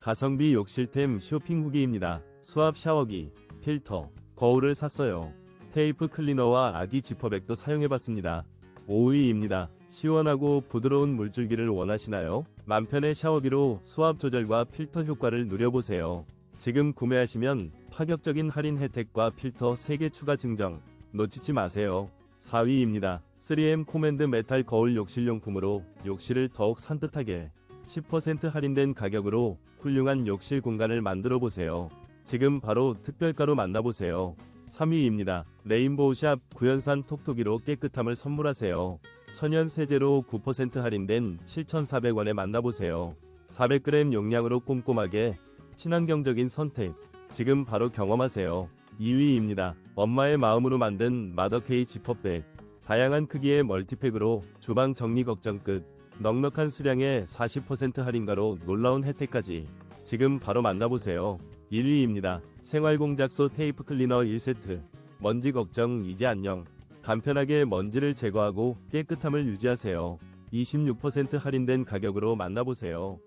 가성비 욕실템 쇼핑 후기입니다. 수압 샤워기, 필터, 거울을 샀어요. 테이프 클리너와 아기 지퍼백도 사용해봤습니다. 5위입니다. 시원하고 부드러운 물줄기를 원하시나요? 만편의 샤워기로 수압 조절과 필터 효과를 누려보세요. 지금 구매하시면 파격적인 할인 혜택과 필터 3개 추가 증정 놓치지 마세요. 4위입니다. 3M 코맨드 메탈 거울 욕실용품으로 욕실을 더욱 산뜻하게 10% 할인된 가격으로 훌륭한 욕실 공간을 만들어 보세요. 지금 바로 특별가로 만나보세요. 3위입니다. 레인보우샵 구연산 톡톡이로 깨끗함을 선물하세요. 천연 세제로 9% 할인된 7,400원에 만나보세요. 400g 용량으로 꼼꼼하게 친환경적인 선택. 지금 바로 경험하세요. 2위입니다. 엄마의 마음으로 만든 마더케이 지퍼백. 다양한 크기의 멀티팩으로 주방 정리 걱정 끝. 넉넉한 수량에 40% 할인가로 놀라운 혜택까지. 지금 바로 만나보세요. 1위입니다. 생활공작소 테이프 클리너 1세트. 먼지 걱정 이제 안녕. 간편하게 먼지를 제거하고 깨끗함을 유지하세요. 26% 할인된 가격으로 만나보세요.